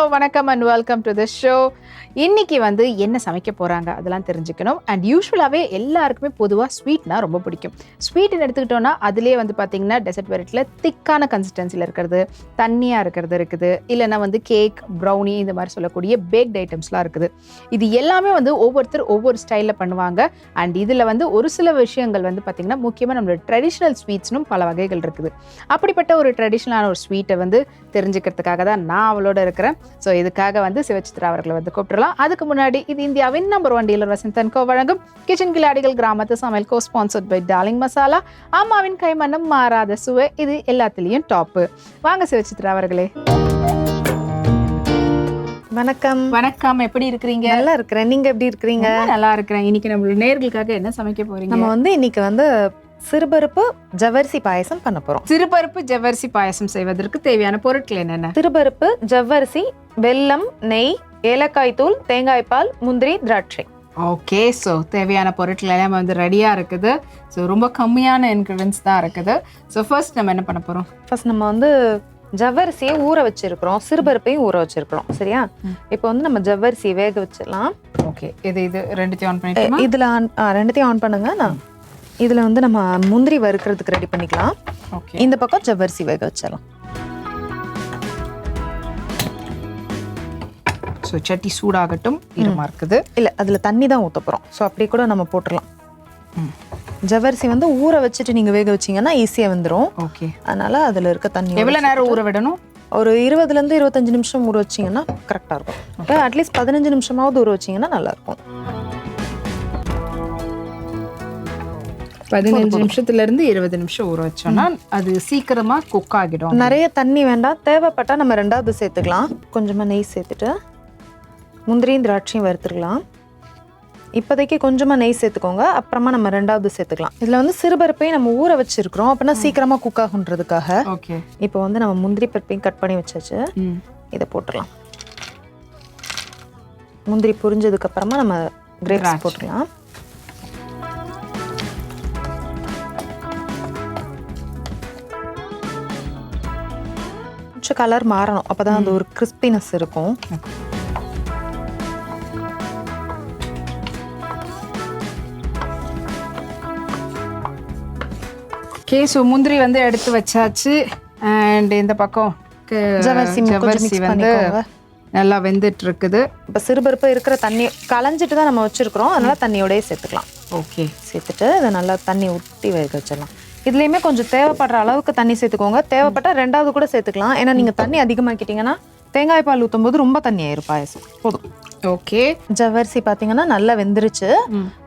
Hello வணக்கம் and welcome to the show இன்னைக்கு வந்து என்ன சமைக்க போகிறாங்க அதெல்லாம் தெரிஞ்சுக்கணும். அண்ட் யூஸ்வலாகவே எல்லாருக்குமே பொதுவாக ஸ்வீட்னா ரொம்ப பிடிக்கும். ஸ்வீட்னு எடுத்துக்கிட்டோன்னா அதுலேயே வந்து பார்த்தீங்கன்னா டெசர்ட் வெரைட்டியில் திக்கான கன்சிஸ்டன்சியில் இருக்கிறது தண்ணியாக இருக்கிறது இருக்குது இல்லைன்னா வந்து கேக் ப்ரௌனி இந்த மாதிரி சொல்லக்கூடிய பேக்ட் ஐட்டம்ஸ்லாம் இருக்குது. இது எல்லாமே வந்து ஒவ்வொருத்தர் ஒவ்வொரு ஸ்டைலில் பண்ணுவாங்க. அண்ட் இதில் வந்து ஒரு சில விஷயங்கள் வந்து பார்த்திங்கன்னா முக்கியமாக நம்மளோட ட்ரெடிஷ்னல் ஸ்வீட்ஸ்னும் பல வகைகள் இருக்குது. அப்படிப்பட்ட ஒரு ட்ரெடிஷ்னலான ஒரு ஸ்வீட்டை வந்து தெரிஞ்சுக்கிறதுக்காக தான் நான் அவளோட இருக்கிறேன். ஸோ இதுக்காக வந்து சிவச்சித்ரா அவர்களை வந்து கூப்பிட்டுறலாம். அதுக்கு முன்னாடி இது இந்தியாவின் number one dealer Vasanthan co வழங்கும் கிச்சன் கிளாடிகள் கிராமத்து சமையல் co sponsored by Darling masala அம்மாவின் கைமண்ணம் மாறாத சுவை இது எல்லாத்துலேயும் டாப்பு வாங்க சிவச்சித்ரா அவர்களே. வணக்கம். வணக்கம். எப்படி இருக்கிறீங்க? நல்லா இருக்கிறேன். நீங்க எப்படி இருக்கிறீங்க? நல்லா இருக்கிறேன். இன்னைக்கு நம்மளோட நேர்களுக்காக என்ன சமைக்க போறீங்க? நம்ம வந்து இன்னைக்கு வந்து சிறுபருப்பு ஜவ்வரிசி பாயசம் பண்ண போறோம். சிறுபருப்பு ஜவ்வரிசி பாயசம் செய்வதற்கு தேவையான பொருட்கள் என்னென்ன? சிறுபருப்பு ஜவ்வரிசி வெல்லம் நெய் ஏலக்காய் தூள் தேங்காய் பால் முந்திரி திராட்சை. ஓகே ஸோ தேவையான பொருட்கள் எல்லாம் வந்து ரெடியாக இருக்குது. ஸோ ரொம்ப கம்மியான இன்க்ரீடியன்ஸ் தான் இருக்குது. ஸோ ஃபர்ஸ்ட் நம்ம என்ன பண்ண போகிறோம் ஃபர்ஸ்ட் நம்ம வந்து ஜவ்வரிசியை ஊற வச்சிருக்கிறோம். சிறுபருப்பையும் ஊற வச்சிருக்கிறோம். சரியா. இப்போ வந்து நம்ம ஜவ்வரிசி வேக வச்சிடலாம். ஓகே இது இது ரெண்டுத்தையும் ஆன் பண்ணிட்டுமா? இதுல ஆன் ரெண்டுத்தையும் ஆன் பண்ணுங்க. நான் இதுல வந்து நம்ம முந்திரி வறுக்கிறதுக்கு ரெடி பண்ணிக்கலாம். ஓகே இந்த பக்கம் ஜவ்வரிசி வேக வச்சிடலாம். ஸோ சட்டி சூடாகட்டும் இருமா இருக்குது இல்ல அதுல தண்ணி தான் ஊத்த போறோம். ஸோ அப்படி கூட நம்ம போட்டுடலாம். ஜவ்வரிசி வந்து ஊற வச்சுட்டு நீங்க வேக வச்சீங்கன்னா ஈஸியா வந்துடும் ஓகே அதனால அதுல இருக்க தண்ணி எவ்வளோ நேரம் ஊற விடணும்? ஒரு இருபதுல இருந்து இருபத்தஞ்சு நிமிஷம் ஊற வச்சீங்கன்னா கரெக்டா இருக்கும். அட்லீஸ்ட் பதினஞ்சு நிமிஷமாவது ஊற வச்சீங்கன்னா நல்லா பதினஞ்சு நிமிஷத்துல இருந்து இருபது நிமிஷம் ஊற வச்சோம்னா அது சீக்கிரமா குக் ஆகிடும். நிறைய தண்ணி வேண்டாம். தேவைப்பட்டா நம்ம ரெண்டாவது சேர்த்துக்கலாம். கொஞ்சமா நெய் சேர்த்துட்டு முந்திரியும் திராட்சையும் வறுத்துக்கலாம் இப்போதைக்கு கொஞ்சமா நெய் சேர்த்துக்கோங்க. அப்புறமா நம்ம ரெண்டாவது சேர்த்துக்கலாம். இதுல வந்து சிறுபருப்பையும் நம்ம ஊற வச்சிருக்கிறோம். அப்படின்னா சீக்கிரமா குக் ஆகுன்றதுக்காக. ஓகே. இப்போ வந்து நம்ம முந்திரி பருப்பையும் கட் பண்ணி வச்சாச்சு. இதை போட்டுடலாம். முந்திரி புரிஞ்சதுக்கு அப்புறமா நம்ம கிரேப்ஸ். போட்டுக்கலாம் கொஞ்சம் கலர் மாறணும். அப்பதான் அந்த ஒரு கிறிஸ்பினஸ் இருக்கும். ஸோ முந்திரி வந்து எடுத்து வச்சாச்சு. அண்ட் இந்த பக்கம் வந்து நல்லா வெந்துட்டு இருக்குது இப்போ சிறுபருப்பு இருக்கிற தண்ணி களைஞ்சிட்டு தான் நம்ம வச்சிருக்கிறோம். அதனால தண்ணியோடய சேர்த்துக்கலாம். ஓகே சேர்த்துட்டு இதை நல்லா தண்ணி ஊற்றி வேக வச்சிடலாம். இதுலேயுமே கொஞ்சம் தேவைப்படுற அளவுக்கு தண்ணி சேர்த்துக்கோங்க. தேவைப்பட்டா ரெண்டாவது கூட சேர்த்துக்கலாம். ஏன்னா நீங்கள் தண்ணி அதிகமாக்கிட்டீங்கன்னா தேங்காய் பால் ஊற்றும் போது ரொம்ப தண்ணி ஆயிரும் பாயசம். போதும். ஓகே. ஜவ்வரிசி பார்த்தீங்கன்னா நல்லா வெந்துருச்சு.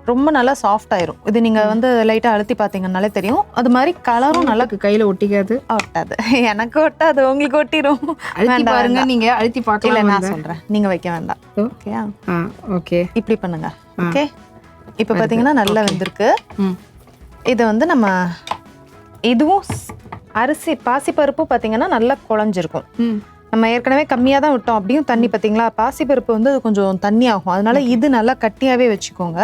ரொம்ப நல்லா சாஃப்ட் ஆயிரும். இது நீங்கள் வந்து லைட்டாக அழுத்தி பார்த்தீங்கன்னாலே தெரியும். அது மாதிரி கலரும் நல்லா கையில ஒட்டிக்காது? ஒட்டாது. எனக்கு ஒட்டாது. உங்களுக்கு வேண்டாம், பாருங்க. வேண்டாம். நீங்க அழுத்தி இல்லை பார்க்கலாம் நான் சொல்கிறேன் நீங்கள் வைக்க வேண்டாம். ஓகேயா? ஓகே. இப்படி பண்ணுங்க. ஓகே? இப்போ பார்த்தீங்கன்னா நல்லா வெந்திருக்கு. இது வந்து நம்ம இதுவும் அரிசி பாசிப்பருப்பு பார்த்தீங்கன்னா நல்லா குழஞ்சிருக்கும். நம்ம ஏற்கனவே கம்மியாக தான் விட்டோம் அப்படியும் தண்ணி பார்த்தீங்களா பாசிப்பருப்பு வந்து அது கொஞ்சம் தண்ணி ஆகும் அதனால இது நல்லா கட்டியாகவே வச்சுக்கோங்க.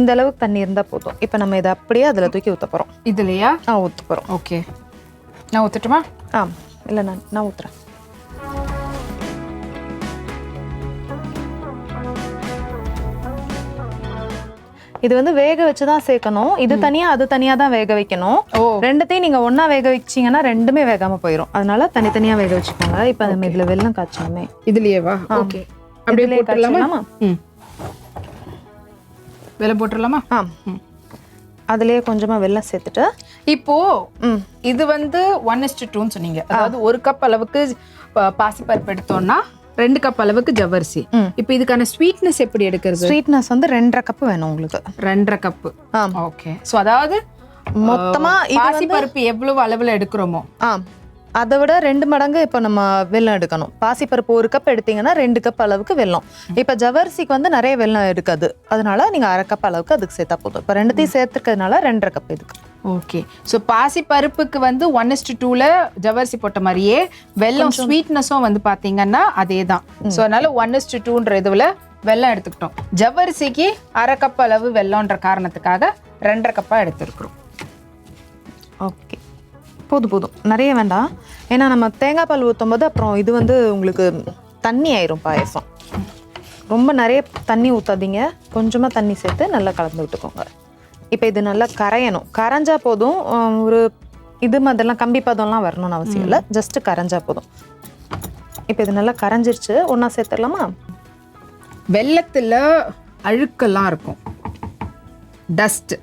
இந்த அளவுக்கு தண்ணி இருந்தால் போதும். இப்போ நம்ம இதை அப்படியே அதில் தூக்கி ஊற்ற போகிறோம் இதுலையா? ஆ ஊற்ற போகிறோம் ஓகே. நான் ஊத்துட்டுமா? ஆ இல்லை நான் நான் ஊற்றுறேன் இது வந்து வேக வச்சு தான் சேர்க்கணும். இது தனியா அது தனியா தான் வேக வைக்கணும். ரெண்டுத்தையும் நீங்க ஒண்ணா வேக வச்சீங்கன்னா ரெண்டுமே வேகாம போயிடும் அதனால தனித்தனியா வேக வச்சுக்கோங்க. இப்போ நம்ம இதுல வெல்லம் காய்ச்சணுமே. இதுலயேவா ஓகே அப்படியே போட்டுடலாமா? வெலை போட்டுடலாமா? ஆ. அதுலயே கொஞ்சமா வெல்லம் சேர்த்துட்டு. இப்போ இது வந்து ஒன் இஸ்டு டூன்னு சொன்னீங்க. அதாவது ஒரு கப் அளவுக்கு பாசிப்பருப்பு எடுத்தோம்னா ரெண்டு கப் அளவுக்கு ஜவ்வரிசி. இப்போ இதுக்கான ஸ்வீட்னஸ் எப்படி எடுக்கிறது? ஸ்வீட்னஸ் வந்து ரெண்டரை கப்பு வேணும் உங்களுக்கு. ரெண்டரை கப்பு ஓகே ஸோ அதாவது மொத்தமா இது வந்து பாசிப்பருப்பு எவ்வளவு அளவுல எடுக்கிறோமோ? ஆ அதை விட ரெண்டு மடங்கு இப்போ நம்ம வெல்லம் எடுக்கணும். பாசிப்பருப்பு ஒரு கப் எடுத்தீங்கன்னா ரெண்டு கப் அளவுக்கு வெல்லம். இப்போ ஜவரிசிக்கு வந்து நிறைய வெல்லம் எடுக்காது. அதனால நீங்க அரை கப் அளவுக்கு அதுக்கு சேர்த்தா போதும். இப்போ ரெண்டுத்தையும் சேர்த்துக்கிறதுனால ரெண்டரை கப் இதுக்கு. ஓகே ஸோ பாசி பருப்புக்கு வந்து ஒன் இஸ்டு டூல ஜவ்வரிசி போட்ட மாதிரியே வெல்லம் ஸ்வீட்னஸும் வந்து பார்த்தீங்கன்னா அதே தான் ஸோ அதனால ஒன் இஸ்டு டூன்ற இதுவில் வெல்லம் எடுத்துக்கிட்டோம். ஜவ்வரிசிக்கு அரை கப் அளவு வெல்லம்ன்ற காரணத்துக்காக ரெண்டரை கப்பாக எடுத்துருக்குறோம். ஓகே போதும் போதும். நிறைய வேண்டாம். ஏன்னா நம்ம தேங்காய் பால் ஊற்றும் போது அப்புறம் இது வந்து உங்களுக்கு தண்ணி ஆயிரும் பாயசம். ரொம்ப நிறைய தண்ணி ஊற்றாதீங்க கொஞ்சமாக தண்ணி சேர்த்து நல்லா கலந்து விட்டுக்கோங்க. இப்போ இது நல்லா கரையணும். கரைஞ்சா போதும். ஒரு இது மாதிரிலாம் கம்பி பதம்லாம் வரணும்னு அவசியம் இல்லை. ஜஸ்ட் கரைஞ்சா போதும். இப்போ இது நல்லா கரைஞ்சிருச்சு. ஒன்றா சேர்த்துடலாமா? வெள்ளத்தில் அழுக்கெல்லாம் இருக்கும். டஸ்ட்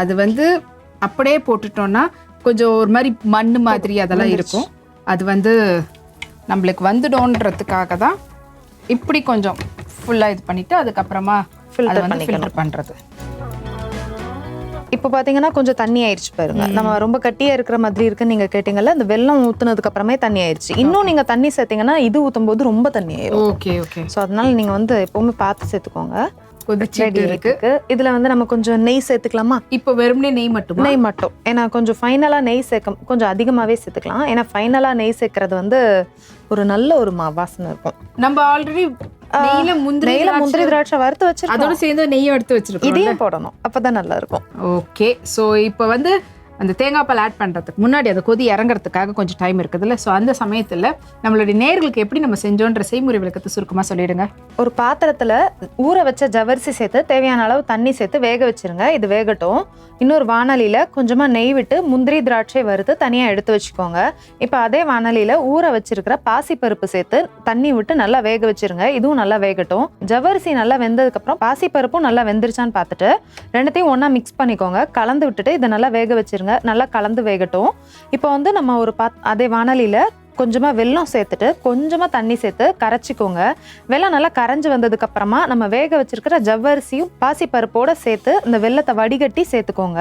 அது வந்து அப்படியே போட்டுட்டோம்னா கொஞ்சம் ஒரு மாதிரி மண் மாதிரி அதெல்லாம் இருக்கும். அது வந்து நம்மளுக்கு வந்துடும்ன்றதுக்காக தான் இப்படி கொஞ்சம் ஃபுல்லாக இது பண்ணிட்டு அதுக்கப்புறமா அதை வந்து. ஃபில்டர் பண்ணுறது இப்போ பார்த்தீங்கன்னா கொஞ்சம் தண்ணி ஆயிடுச்சு பாருங்க. நம்ம ரொம்ப கட்டியா இருக்கிற மாதிரி இருக்குன்னு நீங்க கேட்டீங்கல்ல இந்த வெள்ளம் ஊத்துனதுக்கு அப்புறமே தண்ணி ஆயிடுச்சு இன்னும் நீங்க தண்ணி சேர்த்தீங்கன்னா இது ஊத்தும் போது ரொம்ப தண்ணி ஆயிரும். ஓகே ஓகே ஸோ அதனால நீங்க வந்து எப்பவுமே பார்த்து சேர்த்துக்கோங்க. கொதிச்சிட்டு இருக்கு. இதுல வந்து நம்ம கொஞ்சம் நெய் சேர்த்துக்கலாமா? இப்போ வெறுமனே நெய் மட்டுமா? நெய் மட்டும். ஏன்னா கொஞ்சம் ஃபைனலா நெய் சேர்க்க கொஞ்சம் அதிகமாவே சேர்த்துக்கலாம். ஏன்னா ஃபைனலா நெய் சேர்க்கறது வந்து ஒரு நல்ல ஒரு வாசனை இருக்கும். நம்ம ஆல்ரெடி நெய்ல முந்திரி திராட்சை- முந்திரி திராட்சை வறுத்து வச்சிருக்கோம். அதோட சேர்ந்து நெய்யும் எடுத்து வச்சிருக்கோம் இதையும் போடணும். அப்பதான் நல்லா இருக்கும். ஓகே. ஸோ இப்போ வந்து அந்த தேங்காய் பால் ஆட் பண்ணுறதுக்கு முன்னாடி அந்த கொதி இறங்குறதுக்காக கொஞ்சம் டைம் இருக்குதுல்ல. ஸோ அந்த சமயத்தில் நம்மளுடைய நேர்களுக்கு எப்படி நம்ம செஞ்சோன்ற செய்முறை விளக்கத்தை சுருக்கமாக சொல்லிடுங்க. ஒரு பாத்திரத்தில் ஊற வச்ச ஜவரிசி சேர்த்து தேவையான அளவு தண்ணி சேர்த்து வேக வச்சிருங்க. இது வேகட்டும். இன்னொரு வானலியில் கொஞ்சமாக நெய் விட்டு முந்திரி திராட்சை வறுத்து தனியாக எடுத்து வச்சுக்கோங்க. இப்போ அதே வானலியில் ஊற வச்சிருக்கிற பாசிப்பருப்பு சேர்த்து தண்ணி விட்டு நல்லா வேக வச்சுருங்க. இதுவும் நல்லா வேகட்டும். ஜவரிசி நல்லா வெந்ததுக்கப்புறம் பாசிப்பருப்பும் நல்லா வெந்துருச்சான்னு பார்த்துட்டு ரெண்டுத்தையும் ஒன்றா மிக்ஸ் பண்ணிக்கோங்க. கலந்து விட்டுட்டு இதை நல்லா வேக வச்சிருங்க. நல்லா கலந்து வேகட்டும். இப்போ வந்து நம்ம ஒரு பாத் அதே வானலியில் கொஞ்சமாக வெல்லம் சேர்த்துட்டு கொஞ்சமாக தண்ணி சேர்த்து கரைச்சிக்கோங்க. வெல்லம் நல்லா கரைஞ்சி வந்ததுக்கப்புறமா நம்ம வேக வச்சுருக்கிற ஜவ்வரிசியும் பாசிப்பருப்போடு சேர்த்து இந்த வெல்லத்தை வடிகட்டி சேர்த்துக்கோங்க.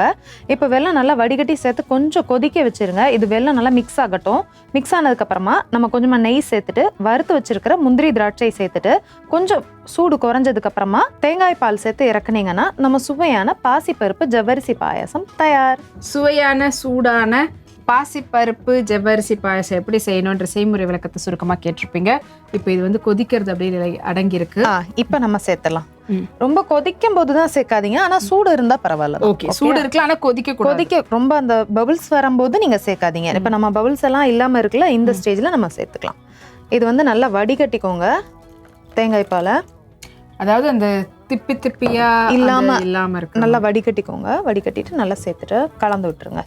இப்போ வெல்லம் நல்லா வடிகட்டி சேர்த்து கொஞ்சம் கொதிக்க வச்சுருங்க. இது வெல்லம் நல்லா மிக்ஸ் ஆகட்டும். மிக்ஸ் ஆனதுக்கப்புறமா நம்ம கொஞ்சமாக நெய் சேர்த்துட்டு வறுத்து வச்சுருக்கிற முந்திரி திராட்சை சேர்த்துட்டு கொஞ்சம் சூடு குறைஞ்சதுக்கப்புறமா தேங்காய் பால் சேர்த்து இறக்குனீங்கன்னா நம்ம சுவையான பாசிப்பருப்பு ஜவ்வரிசி பாயாசம் தயார். சுவையான சூடான பாசிப்பருப்பு ஜவ்வரிசி பாயசம் எப்படி செய்யணுன்ற செய்முறை விளக்கத்தை சுருக்கமாக கேட்டிருப்பீங்க. இப்போ இது வந்து கொதிக்கிறது அப்படியே அடங்கியிருக்கு. இப்போ நம்ம சேர்த்துடலாம். ம். ரொம்ப கொதிக்கும் போது தான் சேர்க்காதீங்க. ஆனா சூடு இருந்தா பரவாயில்ல. ஓகே சூடு இருக்குல்ல ஆனால் கொதிக்க கொதிக்க ரொம்ப அந்த பபிள்ஸ் வரும்போது நீங்க சேர்க்காதீங்க. இப்ப நம்ம பபிள்ஸ் எல்லாம் இல்லாம இருக்குல்ல இந்த ஸ்டேஜ்ல நம்ம சேர்த்துக்கலாம். இது வந்து நல்லா வடிகட்டிக்கோங்க தேங்காய் பாலை. அதாவது அந்த திப்பி திப்பியா இல்லாம- இல்லாம இருக்கு நல்லா வடிகட்டிக்கோங்க. வடிகட்டிட்டு நல்லா சேர்த்துட்டு கலந்து விட்டுருங்க.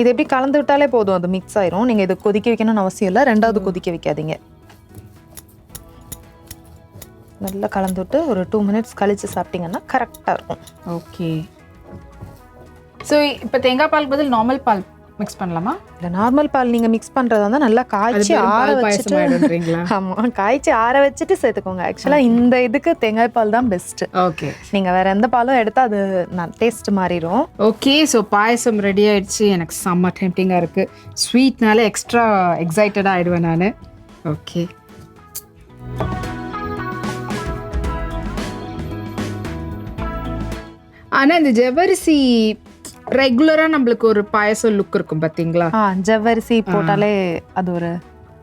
இது எப்படி கலந்து விட்டாலே போதும் அது மிக்ஸ் ஆயிரும். நீங்க இது கொதிக்க வைக்கணும்னு அவசியம் இல்லை. ரெண்டாவது கொதிக்க வைக்காதீங்க. நல்லா கலந்து விட்டு ஒரு டூ மினிட்ஸ் கழிச்சு சாப்பிட்டீங்கன்னா கரெக்டாக இருக்கும். ஓகே ஸோ இப்போ தேங்காய் பால் பதில் நார்மல் பால் மிக்ஸ் பண்ணலாமா? இல்லை நார்மல் பால் நீங்க மிக்ஸ் பண்றதா இருந்தா நல்லா காய்ச்சி ஆற வச்சுட்டு பாயசம் ஆயிடுன்றீங்களா ஆமா காய்ச்சி ஆற வச்சுட்டு சேர்த்துக்கோங்க. ஆக்சுவலா இந்த இதுக்கு தேங்காய் பால் தான் பெஸ்ட் ஓகே நீங்க வேற எந்த பாலும் எடுத்தா அது டேஸ்ட் மாறிடும். ஓகே ஸோ பாயசம் ரெடி ஆயிடுச்சு. எனக்கு செம்ம டெம்டிங்காக இருக்குது ஸ்வீட்னால எக்ஸ்ட்ரா எக்ஸைட்டடாக ஆயிடுவேன் நான். ஓகே ஆனால் இந்த ஜவ்வரிசி ரெகுலராக நம்மளுக்கு ஒரு பாயசம் லுக் இருக்கும் பார்த்தீங்களா ஆ ஜவ்வரிசி போட்டாலே அது ஒரு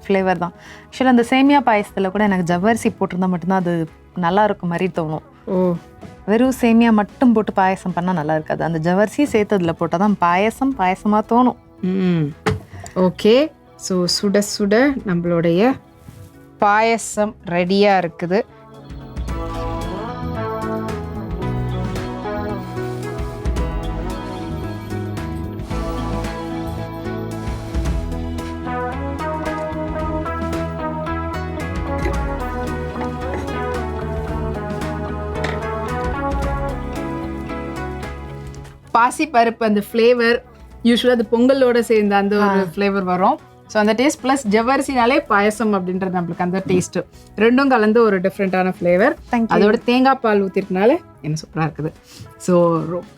ஃப்ளேவர் தான். ஆக்சுவலாக அந்த சேமியா பாயசத்தில் கூட எனக்கு ஜவ்வரிசி போட்டிருந்தா மட்டும்தான் அது நல்லா இருக்கும் மாதிரி தோணும். ஓ. வெறும் சேமியா மட்டும் போட்டு பாயசம் பண்ணால் நல்லா இருக்காது. அந்த ஜவ்வரிசி சேர்த்ததுல போட்டால் தான் பாயசம் பாயசமாக தோணும். ம். ஓகே. ஸோ சுட சுட நம்மளுடைய பாயசம் ரெடியாக இருக்குது. பாசி பருப்பு அந்த ஃப்ளேவர் யூஸ்வலாக அது பொங்கலோட சேர்ந்த அந்த ஒரு ஃப்ளேவர் வரும். ஸோ அந்த டேஸ்ட் ப்ளஸ் ஜவ்வரிசினாலே பாயசம் அப்படின்றது நம்மளுக்கு அந்த டேஸ்ட் ரெண்டும் கலந்து ஒரு டிஃப்ரெண்ட்டான ஃப்ளேவர். அதோட தேங்காய் பால் ஊற்றிருக்கனால என்ன சூப்பராக இருக்குது. So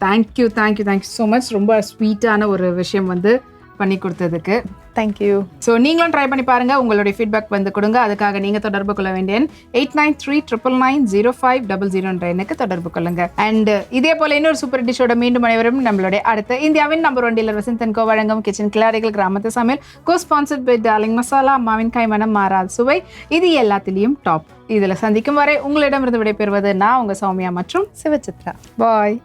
thank you thank you thank you so much ரொம்ப ஸ்வீட்டான ஒரு விஷயம் வந்து பண்ணி கொடுத்ததுக்கு. தேங்க்யூ ஸோ நீங்களும் ட்ரை பண்ணி பாருங்கள் உங்களுடைய ஃபீட்பேக் வந்து கொடுங்க. அதுக்காக நீங்கள் தொடர்பு கொள்ள வேண்டிய eight nine three triple nine zero five double ஜீரோன்ற எனக்கு தொடர்பு கொள்ளுங்க. அண்ட் இதே போல இன்னொரு சூப்பர் டிஷ்ஷோட மீண்டும் அனைவரும் நம்மளுடைய அடுத்த இந்தியாவின் number one dealer Vasanthan co வழங்கும் கிச்சன் கிளாரிகள் கிராமத்து சமையல் co sponsored by Darling masala மாவின் கைமனம் மாறாத சுவை. இது எல்லாத்திலையும் டாப் இதில் சந்திக்கும் வரை உங்களிடமிருந்து விடைபெறுவது நான் உங்கள் சௌமியா மற்றும் சிவச்சித்ரா பாய்